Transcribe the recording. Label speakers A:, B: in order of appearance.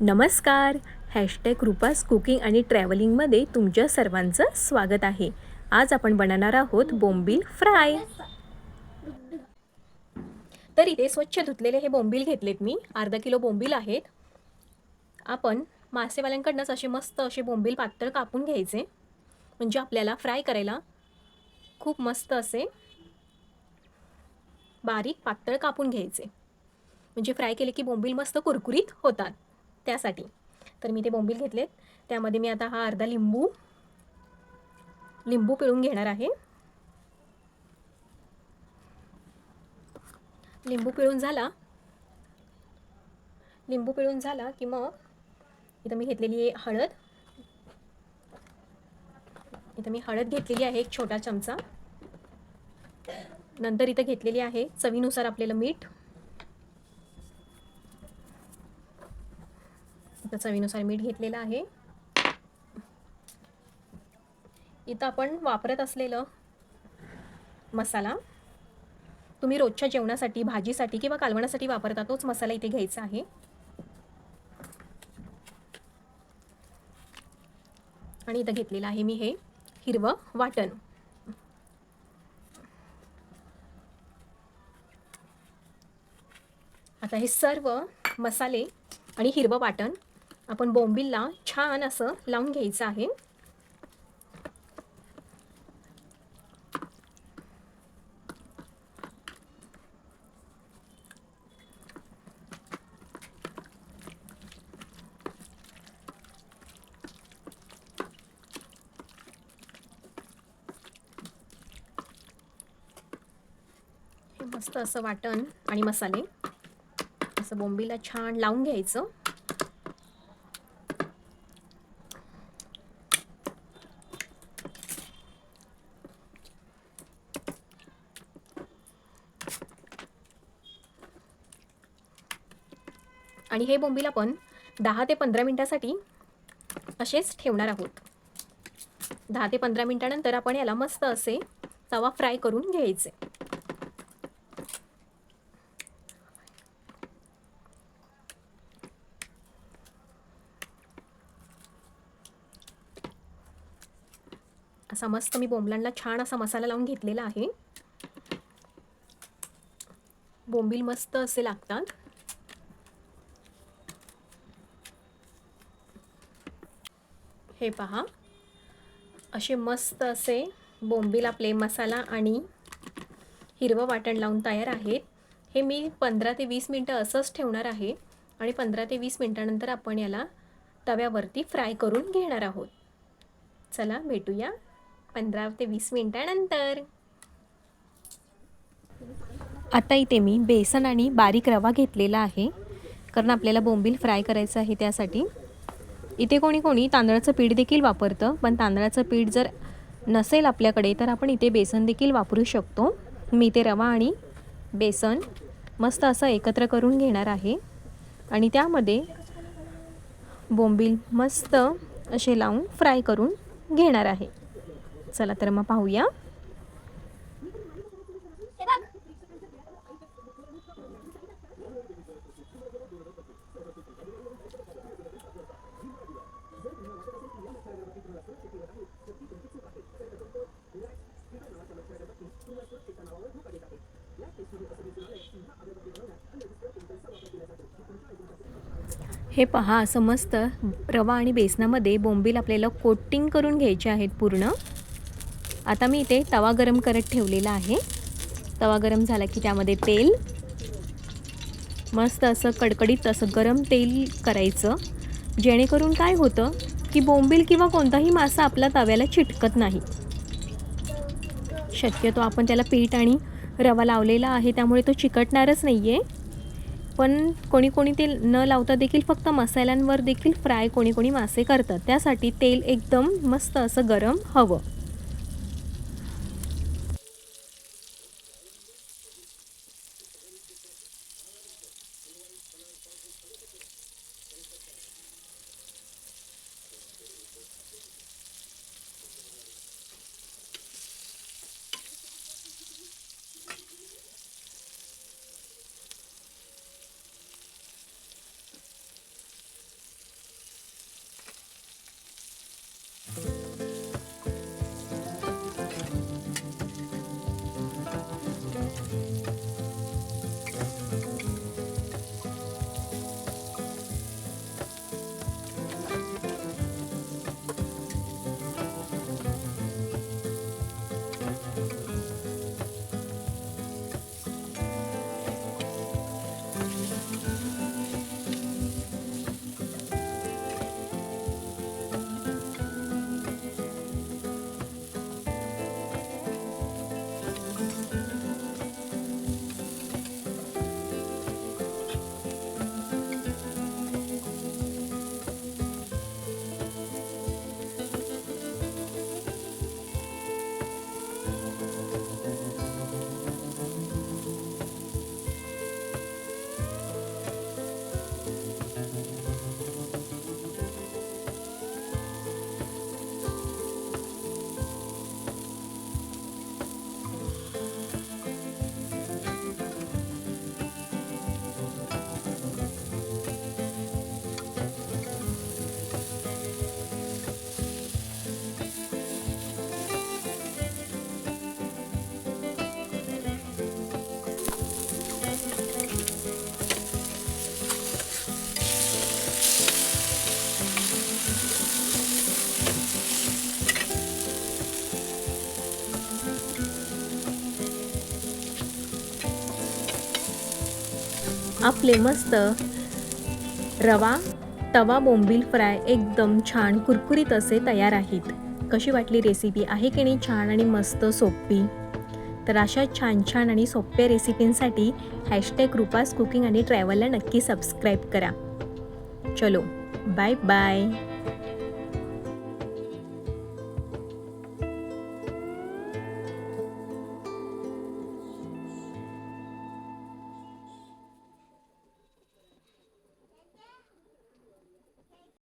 A: नमस्कार. Hashtag Rupa's cooking आणि ट्रॅव्हलिंगमध्ये तुमच्या सर्वांचं स्वागत आहे. आज आपण बनवणार आहोत बोंबील फ्राय. तर इथे स्वच्छ धुतलेले हे बोंबील घेतलेत मी. अर्धा किलो बोंबील आहेत. आपण मासेवाल्यांकडनंच असे मस्त असे बोंबील पातळ कापून घ्यायचे. म्हणजे आपल्याला फ्राय करायला खूप मस्त असे बारीक पातळ कापून घ्यायचे. म्हणजे फ्राय केले की बोंबील मस्त कुरकुरीत होतात. त्यासाठी. तर मी ते बोंबील घेतलेत. त्यामध्ये मी आता हा अर्धा लिंबू लिंबू पिळून घेणार आहे. लिंबू पिळून झाला. लिंबू पिळून झाला की मग इथं मी घेतलेली आहे हळद. इथं मी हळद घेतलेली आहे एक छोटा चमचा. नंतर इथं घेतलेली आहे चवीनुसार आपल्याला मीठ. इथं चवीनुसार मीठ घेतलेलं आहे. इथं आपण वापरत असलेलं मसाला तुम्ही रोजच्या जेवणासाठी भाजीसाठी किंवा कालवणासाठी वापरता तोच मसाला इथे घ्यायचा आहे. आणि इथं घेतलेलं आहे मी हे हिरवं वाटण. आता हे सर्व मसाले आणि हिरवं वाटण आपण बॉम्बिलला छान असं लावून घ्यायचं आहे. मस्त असं वाटण आणि मसाले. असं बोंबीला छान लावून घ्यायचं. आणि हे बोंबील आपण दहा ते पंधरा मिनटासाठी असेच ठेवणार आहोत. दहा ते पंधरा मिनटानंतर आपण याला मस्त असे तवा फ्राय करून घ्यायचे. असा मस्त मी बोंबलांना छान असा मसाला लावून घेतलेला आहे. बोंबील मस्त असे लागतात. हे पहा. असे मस्त असे बोंबील आपले मसाला आणि हिरवं वाटण लावून तयार आहेत. हे मी पंधरा ते वीस मिनटं असंच ठेवणार आहे आणि पंधरा ते वीस मिनटानंतर आपण याला तव्यावरती फ्राय करून घेणार आहोत. चला भेटूया पंधरा ते वीस मिनटानंतर. आता इथे मी बेसन आणि बारीक रवा घेतलेला आहे. कारण आपल्याला बोंबील फ्राय करायचं आहे त्यासाठी. इथे कोणी कोणी तांदळाचं पीठ देखील वापरतं पण तांदळाचं पीठ जर नसेल आपल्याकडे तर आपण इथे बेसन देखील वापरू शकतो. मी ते रवा आणि बेसन मस्त असं एकत्र करून घेणार आहे. आणि त्यामध्ये बोंबील मस्त असे लावून फ्राय करून घेणार आहे. चला तर मग पाहूया. हे पहा असं मस्त रवा आणि बेसनामध्ये बोंबील आपल्याला कोटिंग करून घ्यायचे आहेत पूर्ण. आता मी इथे तवा गरम करत ठेवलेला आहे. तवा गरम झाला की त्यामध्ये तेल. मस्त असं कडकडीत असं गरम तेल करायचं. जेणेकरून काय होतं की बोंबील किंवा कोणताही मासा आपला तव्याला चिटकत नाही. शक्यतो आपण त्याला पीठ आणि रवा लावलेला आहे त्यामुळे तो चिकटणारच नाही आहे पण कोणी कोणी ते न लावता देखील फक्त मसाल्यांवर देखील फ्राय कोणी कोणी मासे करतात. त्यासाठी तेल एकदम मस्त असं गरम हवं. आपले मस्त रवा तवा बोंबील फ्राय एकदम छान कुरकुरीत असे तयार आहेत. कशी वाटली रेसिपी आहे की नाही छान आणि मस्त सोपी? तर अशा छान छान आणि सोप्या रेसिपींसाठी हॅशटॅग रुपास कुकिंग आणि ट्रॅव्हलला नक्की सबस्क्राईब करा. चलो बाय बाय